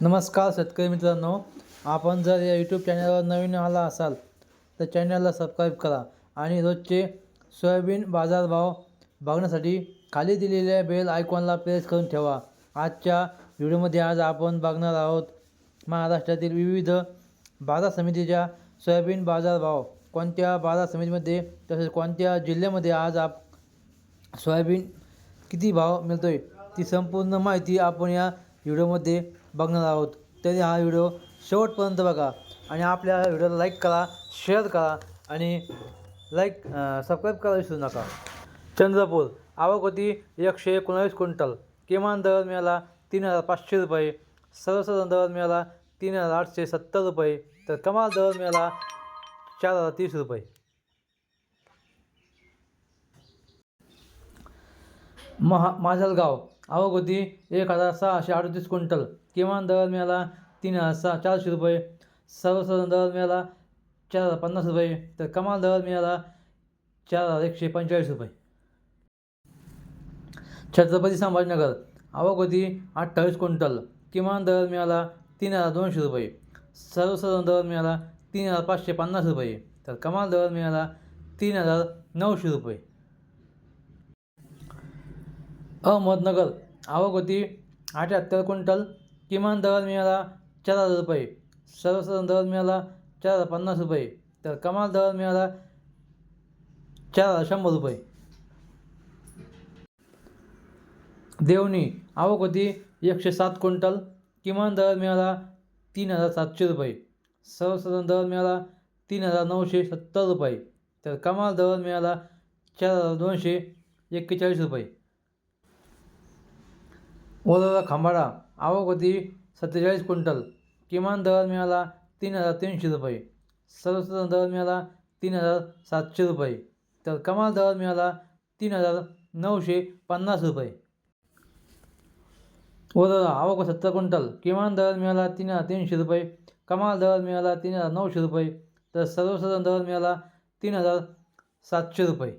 नमस्कार शेतकरी मित्रांनो आपण जर या यूट्यूब चॅनलवर नवीन आला असाल तर चॅनलला सबस्क्राईब करा आणि रोजचे सोयाबीन बाजारभाव बघण्यासाठी खाली दिलेल्या बेल आयकॉनला प्रेस करून ठेवा. आजच्या व्हिडिओमध्ये आज आपण बघणार आहोत महाराष्ट्रातील विविध बाजार समितीच्या सोयाबीन बाजारभाव. कोणत्या बाजार समितीमध्ये तसेच कोणत्या जिल्ह्यामध्ये आज आप सोयाबीन किती भाव मिळतो आहे ती संपूर्ण माहिती आपण या व्हिडिओमध्ये बघणार आहोत. तरी हा व्हिडिओ शेवटपर्यंत बघा आणि आपल्या व्हिडिओला लाईक करा शेअर करा आणि लाईक सबस्क्राईब करा विसरू नका. चंद्रपूर आवक होती एकशे एकोणावीस क्विंटल. किमान दर मिळाला तीन हजार पाचशे रुपये. सर्वसाधारण दर मिळाला तीन हजार आठशे सत्तर रुपये. तर कमाल दर मिळाला चार हजार तीस रुपये. महा माजलगाव आवक एक हजार सहाशे अडतीस क्विंटल. किमान दर मिळाला तीन हजार सहा चारशे रुपये. सर्वसाधारण दर मिळाला चार हजार पन्नास रुपये. तर कमाल दर मिळाला चार हजार एकशे पंचेचाळीस रुपये. छत्रपती संभाजीनगर. आवक होती अठ्ठावीस क्विंटल. किमान दर मिळाला तीन हजार दोनशे रुपये. सर्वसाधारण दर मिळाला तीन हजार पाचशे पन्नास रुपये. तर कमाल दर मिळाला तीन हजार नऊशे रुपये. अहमदनगर. आवक होती अठ्याहत्तर क्विंटल. किमान दर मिळाला चार हजार रुपये. सर्वसाधारण दर मिळाला चार हजार पन्नास रुपये. तर कमाल दर मिळाला चार हजार शंभर रुपये. देवणी. आवक होती एकशे सात क्विंटल. किमान दर मिळाला तीन हजार सातशे रुपये. सर्वसाधारण दर मिळाला तीन हजार नऊशे सत्तर रुपये. तर कमाल दर मिळाला चार हजार दोनशे एक्केचाळीस रुपये. वरोरा खांबाडा आवक होती सत्तेचाळीस क्विंटल किमान दर मिळाला तीन हजार तीनशे रुपये सर्वसाधारण दर मिळाला तीन हजार सातशे रुपये तर कमाल दर मिळाला तीन हजार नऊशे पन्नास रुपये वरोरा आवक सत्तर क्विंटल किमान दर मिळाला तीन हजार तीनशे रुपये कमाल दर मिळाला तीन हजार नऊशे रुपये तर सर्वसाधारण दर मिळाला तीन हजार सातशे रुपये